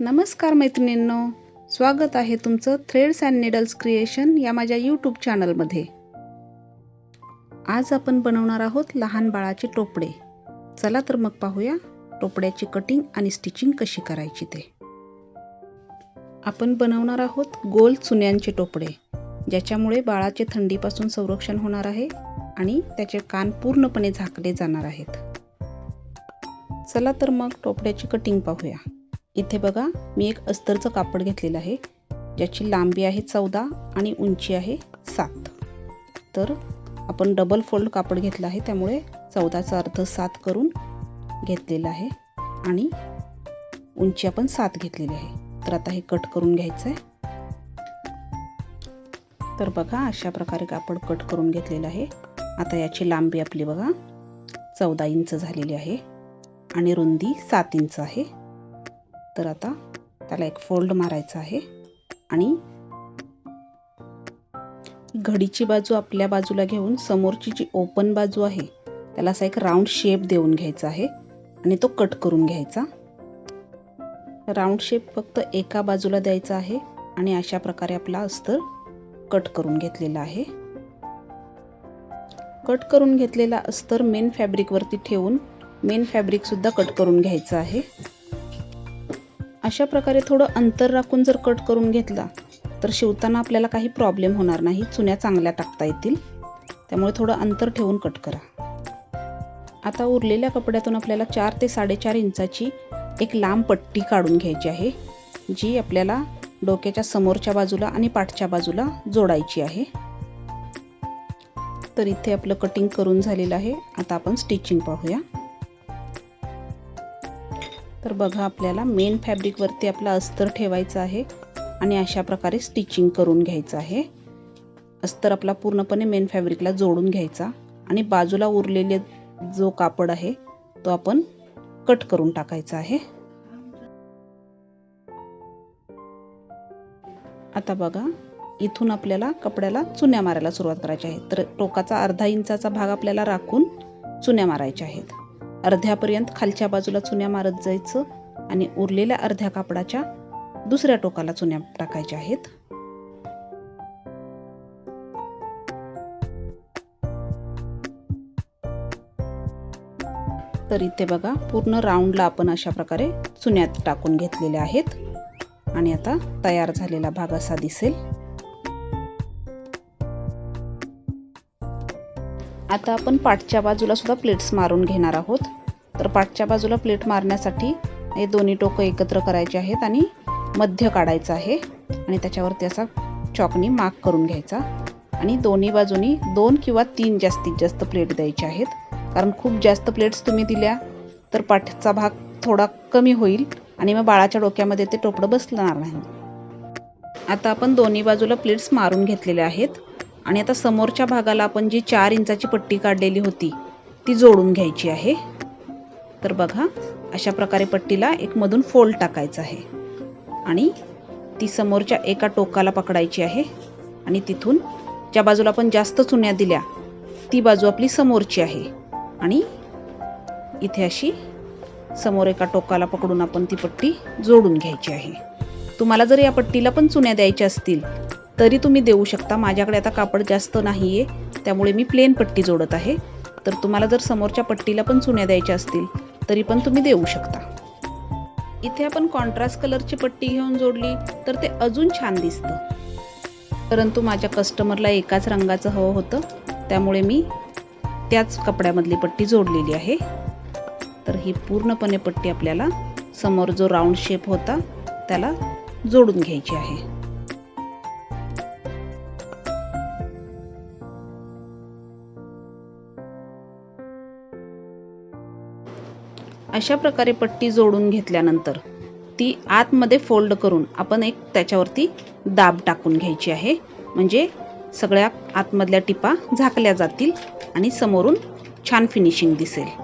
नमस्कार मैत्रिणींनो स्वागत आहे तुमचं थ्रेड्स अँड निडल्स क्रिएशन या माझ्या यूट्यूब चॅनलमध्ये आज आपण बनवणार आहोत लहान बाळाचे टोपडे. चला तर मग पाहूया टोपड्याची कटिंग आणि स्टिचिंग कशी करायची ते. आपण बनवणार आहोत गोल चुन्यांचे टोपडे ज्याच्यामुळे बाळाचे थंडीपासून संरक्षण होणार आहे आणि त्याचे कान पूर्णपणे झाकले जाणार आहेत. चला तर मग टोपड्याची कटिंग पाहूया. इथे बघा मी एक अस्तरचं कापड घेतलेलं आहे. ज्याची लांबी आहे चौदा आणि उंची आहे सात. तर आपण डबल फोल्ड कापड घेतलं आहे त्यामुळे चौदाचा अर्ध सात करून घेतलेला आहे. आणि उंची आपण सात घेतलेली आहे. तर आता हे कट करून घ्यायचं आहे तर बघा अशा प्रकारे कापड कट करून घेतलेलं आहे. आता याची लांबी आपली बघा चौदा इंच झालेली आहे. आणि रुंदी सात इंच आहे. तर आता त्याला एक फोल्ड मारायचा आहे. आणि घडीची बाजू आपल्या बाजूला घेऊन समोरची जी ओपन बाजू आहे त्याला असा एक राऊंड शेप देऊन घ्यायचा आहे आणि तो कट करून घ्यायचा. राऊंड शेप फक्त एका बाजूला द्यायचा आहे आणि अशा प्रकारे आपला अस्तर कट करून घेतलेला आहे. कट करून घेतलेला अस्तर मेन फॅब्रिकवरती ठेवून मेन फॅब्रिकसुद्धा कट करून घ्यायचं आहे. अशा प्रकारे थोडं अंतर राखून जर कट करून घेतला तर शिवताना आपल्याला काही प्रॉब्लेम होणार नाही. चुन्या चांगल्या टाकता येतील. त्यामुळे थोडं अंतर ठेवून कट करा. आता उरलेल्या कपड्यातून आपल्याला चार ते साडेचार इंचाची एक लांब पट्टी काढून घ्यायची आहे जी आपल्याला डोक्याच्या समोरच्या बाजूला आणि पाठच्या बाजूला जोडायची आहे. तर इथे आपलं कटिंग करून झालेलं आहे. आता आपण स्टिचिंग पाहूया. तर बघा आपल्याला मेन फॅब्रिकवरती आपला अस्तर ठेवायचा आहे आणि अशा प्रकारे स्टिचिंग करून घ्यायचं आहे. अस्तर आपला पूर्णपणे मेन फॅब्रिकला जोडून घ्यायचा आणि बाजूला उरलेले जो कापड आहे तो आपण कट करून टाकायचा आहे. आता बघा इथून आपल्याला कपड्याला चुन्या मारायला सुरुवात करायची आहे. तर टोकाचा अर्धा इंचाचा भाग आपल्याला राखून चुन्या मारायच्या आहेत. अर्ध्यापर्यंत खालच्या बाजूला चुन्या मारत जायचं आणि उरलेल्या अर्ध्या कापडाच्या दुसऱ्या टोकाला चुन्या टाकायच्या आहेत. तर इथे बघा पूर्ण राऊंडला आपण अशा प्रकारे चुन्यात टाकून घेतलेल्या आहेत. आणि आता तयार झालेला भाग असा दिसेल. आता आपण पाठच्या बाजूला सुद्धा प्लेट्स मारून घेणार आहोत. तर पाठच्या बाजूला प्लेट मारण्यासाठी हे दोन्ही टोकं एकत्र करायचे आहेत आणि मध्य काढायचं आहे. आणि त्याच्यावरती असा चॉकनी मार्क करून घ्यायचा. आणि दोन्ही बाजूनी दोन किंवा तीन जास्तीत जास्त प्लेट द्यायचे आहेत. कारण खूप जास्त प्लेट्स तुम्ही दिल्या तर पाठचा भाग थोडा कमी होईल आणि मग बाळाच्या डोक्यामध्ये ते टोपडं बसणार नाही. आता आपण दोन्ही बाजूला प्लेट्स मारून घेतलेल्या आहेत. आणि आता समोरच्या भागाला आपण जी चार इंचाची पट्टी काढलेली होती ती जोडून घ्यायची आहे. तर बघा अशा प्रकारे पट्टीला एक मधून फोल्ड टाकायचा आहे. आणि ती समोरच्या एका टोकाला पकडायची आहे. आणि तिथून ज्या बाजूला आपण जास्त चुन्या दिल्या ती बाजू आपली समोरची आहे. आणि इथे अशी समोर एका टोकाला पकडून आपण ती पट्टी जोडून घ्यायची आहे. तुम्हाला जर या पट्टीला पण चुन्या द्यायच्या असतील तरी तुम्ही देऊ शकता. माझ्याकडे आता कापड जास्त नाही आहे त्यामुळे मी प्लेन पट्टी जोडत आहे. तर तुम्हाला जर समोरच्या पट्टीला पण चुन्या द्यायच्या असतील तरी पण तुम्ही देऊ शकता. इथे आपण कॉन्ट्रास्ट कलरची पट्टी घेऊन जोडली तर ते अजून छान दिसतं. परंतु माझ्या कस्टमरला एकाच रंगाचं हवं होतं. त्यामुळे मी त्याच कपड्यामधली पट्टी जोडलेली आहे. तर ही पूर्णपणे पट्टी आपल्याला समोर जो राऊंड शेप होता त्याला जोडून घ्यायची आहे. अशा प्रकारे पट्टी जोडून घेतल्यानंतर ती आतमध्ये फोल्ड करून आपण एक त्याच्यावरती दाब टाकून घ्यायची आहे. म्हणजे सगळ्या आतमधल्या टिपा झाकल्या जातील आणि समोरून छान फिनिशिंग दिसेल.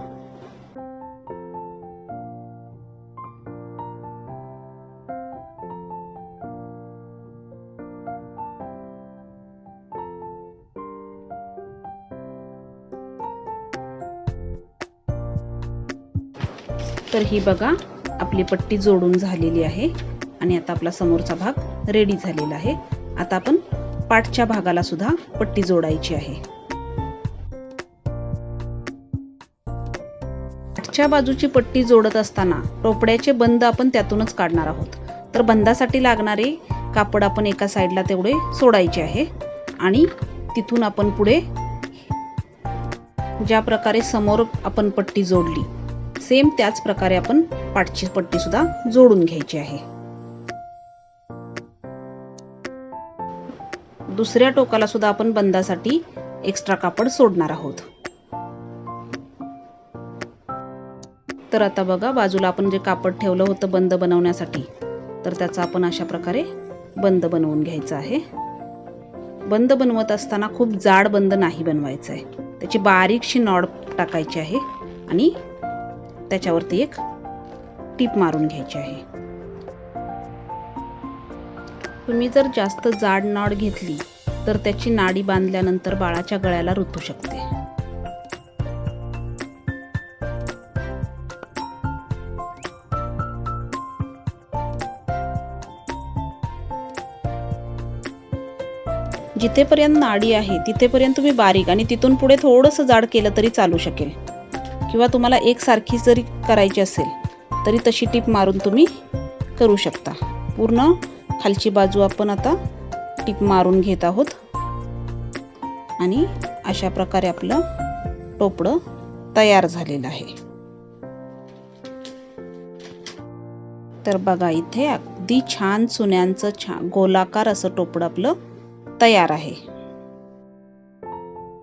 तर ही बघा आपली पट्टी जोडून झालेली आहे आणि आता आपला समोरचा भाग रेडी झालेला आहे. आता आपण पाठच्या भागाला सुद्धा पट्टी जोडायची आहे. पाठच्या बाजूची पट्टी जोडत असताना टोपड्याचे बंद आपण त्यातूनच काढणार आहोत. तर बंदासाठी लागणारे कापड आपण एका साईडला तेवढे सोडायचे आहे आणि तिथून आपण पुढे ज्या प्रकारे समोर आपण पट्टी जोडली सेम त्याच प्रकारे आपण पाठची पट्टी सुद्धा जोडून घ्यायची आहे. दुसऱ्या टोकाला सुद्धा आपण बंदासाठी एक्स्ट्रा कापड सोडणार आहोत. तर आता बघा बाजूला आपण जे कापड ठेवलं होतं बंद बनवण्यासाठी तर त्याचा आपण अशा प्रकारे बंद बनवून घ्यायचा आहे. बंद बनवत असताना खूप जाड बंद नाही बनवायचं आहे. त्याची बारीकशी नॉड टाकायची आहे आणि त्याच्यावरती एक टीप मारून घ्यायची आहे. तुम्ही जर जास्त जाड नाड घेतली तर त्याची नाडी बांधल्यानंतर बाळाच्या गळ्याला रुतू शकते. जिथेपर्यंत नाडी आहे तिथेपर्यंत तुम्ही बारीक आणि तिथून पुढे थोडंसं जाड केलं तरी चालू शकेल. किंवा तुम्हाला एकसारखी जरी करायची असेल तरी तशी टीप मारून तुम्ही करू शकता. पूर्ण खालची बाजू आपण आता टीप मारून घेत आहोत. आणि अशा प्रकारे आपलं टोपडं तयार झालेलं आहे. तर बघा इथे अगदी छान चुन्यांचं छान गोलाकार असं टोपडं आपलं तयार आहे.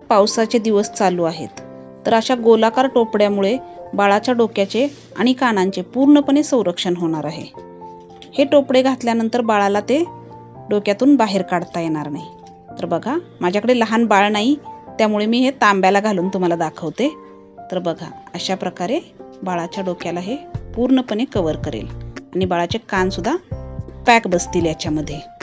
पावसाचे दिवस चालू आहेत. तर अशा गोलाकार टोपड्यामुळे बाळाच्या डोक्याचे आणि कानांचे पूर्णपणे संरक्षण होणार आहे. हे टोपडे घातल्यानंतर बाळाला ते डोक्यातून बाहेर काढता येणार नाही. तर बघा माझ्याकडे लहान बाळ नाही त्यामुळे मी हे तांब्याला घालून तुम्हाला दाखवते. तर बघा अशा प्रकारे बाळाच्या डोक्याला हे पूर्णपणे कवर करेल. आणि बाळाचे कानसुद्धा पॅक बसतील याच्यामध्ये.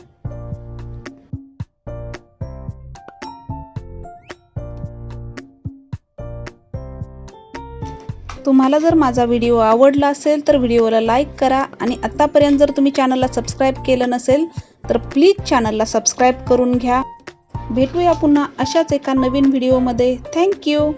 तुम्हाला जर माझा व्हिडिओ आवडला असेल तर व्हिडिओला लाईक करा. आणि आत्तापर्यंत जर तुम्ही चॅनलला सबस्क्राईब केलं नसेल तर प्लीज चॅनलला सबस्क्राईब करून घ्या. भेटूया पुन्हा अशाच एका नवीन व्हिडिओमध्ये. थँक्यू